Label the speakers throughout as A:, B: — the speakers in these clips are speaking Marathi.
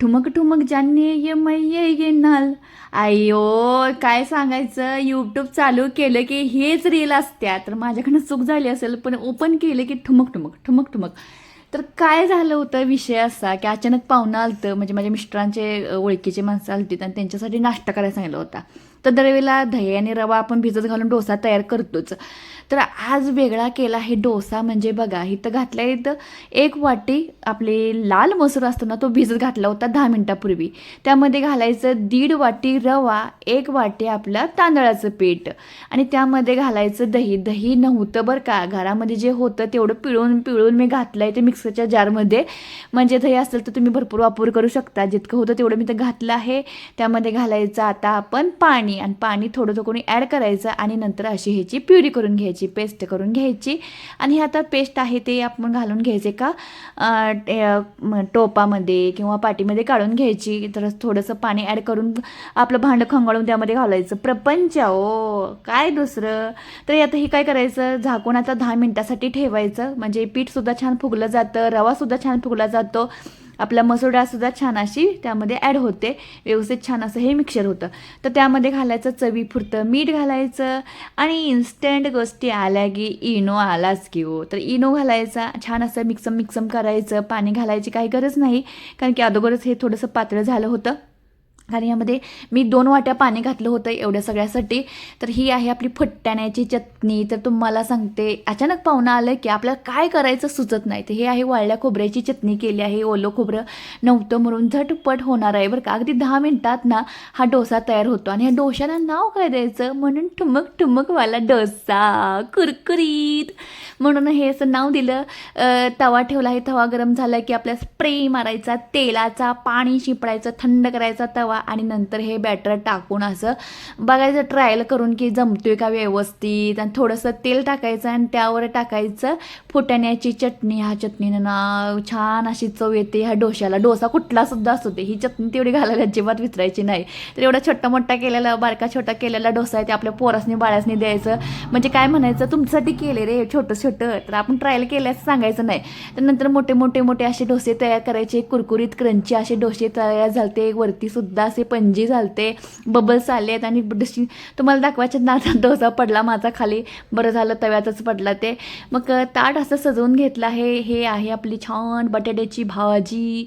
A: ठुमक ठुमक जाने ये मैये ये नाल. आयो काय सांगायचं? यूट्यूब चालू केलं की हेच रील असत्या. तर माझ्याकडनं चूक झाली असेल पण ओपन केलं की ठुमक ठुमक ठुमक ठुमक. तर काय झालं होतं विषय असा की अचानक पाहुणं आलतं. म्हणजे माझ्या मिस्टरांचे ओळखीचे माणसं आलती आणि त्यांच्यासाठी नाश्ता करायला सांगितलं होता. तर दरवेळेला दही आणि रवा आपण भिजत घालून डोसा तयार करतोच. तर आज वेगळा केला हे डोसा म्हणजे बघा इथं घातल्या इथं एक वाटी आपले लाल मसूर असतो ना तो भिजत घातला होता दहा मिनटापूर्वी. त्यामध्ये घालायचं दीड वाटी रवा एक वाटी आपलं तांदळाचं पीठ आणि त्यामध्ये घालायचं दही. दही नव्हतं बरं का घरामध्ये जे होतं तेवढं पिळून पिळून मी घातलं आहे ते मिक्सरच्या जारमध्ये. म्हणजे दही असेल तर तुम्ही भरपूर वापर करू शकता जितकं होतं तेवढं मी तर घातलं आहे. त्यामध्ये घालायचं आता आपण पाणी. आणि पाणी थोडं थोडं कोणी ॲड करायचं आणि नंतर अशी ह्याची प्युरी करून घ्यायची पेस्ट करून घ्यायची. आणि हे आता पेस्ट आहे ते आपण घालून घ्यायचे का? टोपामध्ये किंवा पाटीमध्ये काढून घ्यायची. तर थोडंसं पाणी ॲड करून आपलं भांडं खंगाळून त्यामध्ये घालायचं. प्रपंच ओ काय दुसरं? तर आता हे काय करायचं? झाकून आता दहा मिनटासाठी ठेवायचं. म्हणजे पीठसुद्धा छान फुगलं जातं रवासुद्धा छान फुगला जातो. आपला मसुडासुद्धा छान अशी त्यामध्ये ॲड होते. व्यवस्थित छान असं हे मिक्सर होतं. तर त्यामध्ये घालायचं चवीपुरतं मीठ घालायचं आणि इन्स्टंट गोष्टी आल्या की इनो आलाच की हो. तर इनो घालायचा छान असं मिक्सम मिक्सम करायचं पाणी घालायची काही गरज नाही. कारण की अगोदरच हे थोडंसं पातळ झालं होतं. आणि यामध्ये मी दोन वाट्या पाणी घातलं होतं एवढ्या सगळ्यासाठी. तर ही आहे आपली फट्ट्याण्याची चटणी. तर तुम्हाला सांगते अचानक पाहुणा आलं की आपल्याला काय करायचं सुचत नाही. तर हे आहे वाळल्या खोबऱ्याची चटणी केली आहे. ओलं खोबरं नव्हतं म्हणून झटपट होणार आहे बरं का. अगदी दहा मिनिटात ना हा डोसा तयार होतो आणि ह्या डोशाला नाव काय द्यायचं? म्हणून ठुमक ठुमकवाला डोसा. कुरकुरीत. म्हणून हे असं नाव दिलं. तवा ठेवला आहे. तवा गरम झाला की आपल्या स्प्रे मारायचा तेलाचा पाणी शिपडायचं थंड करायचा तवा. आणि नंतर हे बॅटर टाकून असं बघायचं ट्रायल करून की जमतोय का व्यवस्थित आणि थोडंसं तेल टाकायचं आणि त्यावर टाकायचं फुटाण्याची चटणी. ह्या चटणीनं ना छान अशी चव येते ह्या डोश्याला. डोसा कुठलासुद्धा असू दे. ही चटणी तेवढी घालायला अजिबात विसरायची नाही. तर एवढा छोटा मोठा केलेला बारका छोटा केलेला डोसा आहे ते आपल्या पोरासनी बाळासनी द्यायचं. म्हणजे काय म्हणायचं? तुमच्यासाठी केले रे छोटं छोटं. तर आपण ट्रायल केलं असं सांगायचं नाही. तर नंतर मोठे मोठे मोठे असे डोसे तयार करायचे. कुरकुरीत क्रंची असे डोसे तयार झाले वरती वरतीसुद्धा असे पंजी झालते बबल्स आले आहेत आणि डशी तुम्हाला दाखवायचे नाचा डोसा पडला माझा खाली. बरं झालं तव्याचाच पडला ते. मग ताट असं सजवून घेतलं आहे. हे आहे आपली छान बटाट्याची भाजी.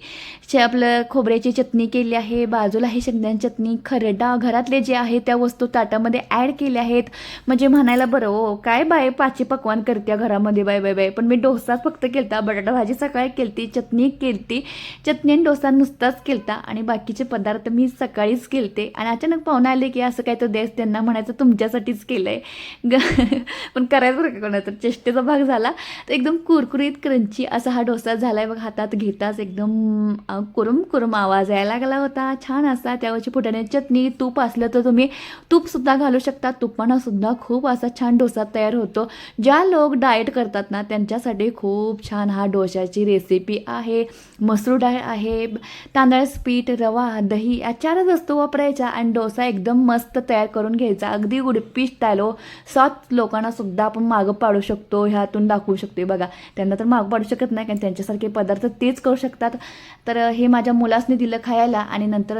A: शे आपलं खोबऱ्याची चटणी केली आहे. बाजूला आहे शेंगदाण्याची चटणी. खरडा घरातले जे आहे त्या वस्तू ताटामध्ये ॲड केल्या आहेत. म्हणजे म्हणायला बरं हो काय बाय पाचशे पकवान करत्या घरामध्ये बाय बाय बाय पण मी डोसाच फक्त केलता बटाटा भाजी सकाळी केलती चटणी केलती. चटणी आणि डोसा नुसताच केलता. आणि बाकीचे पदार्थ मी सकाळीच केलते. आणि अचानक पाहुणे आले की असं काय तर द्यायचं त्यांना म्हणायचं तुमच्यासाठीच केलं आहे ग पण करायचं बरं का कोणाचं? चेष्टेचा भाग झाला. तर एकदम कुरकुरीत क्रंची असा हा डोसा झाला आहे बघ हातात घेताच एकदम कुरुम कुरुम आवाज यायला लागला होता. छान असा त्यावरची फुटाण्याची चटणी तूप असलं तर तुम्ही तूपसुद्धा घालू शकता. तुपानासुद्धा खूप असा छान डोसा तयार होतो. ज्या लोक डाएट करतात ना त्यांच्यासाठी खूप छान हा डोशाची रेसिपी आहे. मसूर डाळ आहे तांदळाचं पीठ रवा दही या चारच वस्तू वापरायच्या आणि डोसा एकदम मस्त तयार करून घ्यायचा. अगदी उडपी स्टायलो सात लोकांना सुद्धा आपण मागं पाडू शकतो ह्यातून दाखवू शकतो बघा. त्यांना तर मागं पाडू शकत नाही कारण त्यांच्यासारखे पदार्थ तेच करू शकतात. तर हे माझ्या मुलासने दिलं खायला आणि नंतर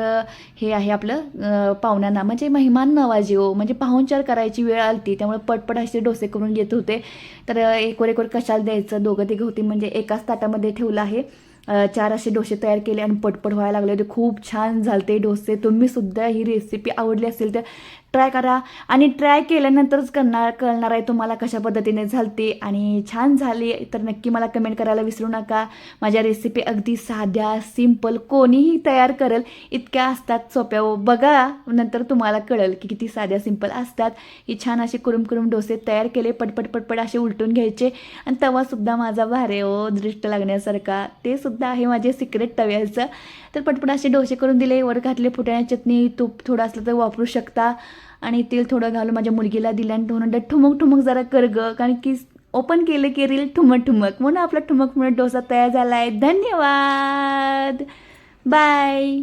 A: हे आहे आपलं पाहुण्यांना. म्हणजे मेहमान नवाजी हो. म्हणजे पाहुणचार करायची वेळ आलती त्यामुळे पटपट असे डोसे करून घेत होते. तर एकवर एकवर कशाला द्यायचं? दोघं तिघं होती. म्हणजे एकाच ताटामध्ये ठेवलं आहे. चार असे डोसे तयार केले आणि पटपट व्हायला लागले. होते खूप छान झालते डोसे. तुम्ही सुद्धा ही रेसिपी आवडली असेल तर ट्राय करा. आणि ट्राय केल्यानंतरच करणार कळणार आहे तुम्हाला कशा पद्धतीने झालते. आणि छान झाली तर नक्की मला कमेंट करायला विसरू नका. माझ्या रेसिपी अगदी साध्या सिंपल कोणीही तयार करेल इतक्या असतात सोप्या. बघा नंतर तुम्हाला कळेल की किती साध्या सिंपल असतात. ही छान असे कुरुम कुरुम डोसे तयार केले पटपट पटपट असे उलटून घ्यायचे. आणि तवासुद्धा माझा भारे ओ हो, दृष्ट लागण्यासारखा. ते सुद्धा आहे माझे सिक्रेट तव्याचं. तर पटपट असे डोसे करून दिले वर घातले फुटाण्या चटणी तूप थोडं असलं तर वापरू शकता. आणि तेल थोडं घालून माझ्या मुलगीला दिलं आणि म्हणून ठुमक ठुमक जरा कर ग. कारण की ओपन केलं की रील ठुमक ठुमक. म्हणून आपला ठुमक म्हणून डोसा तयार झाला आहे धन्यवाद. बाय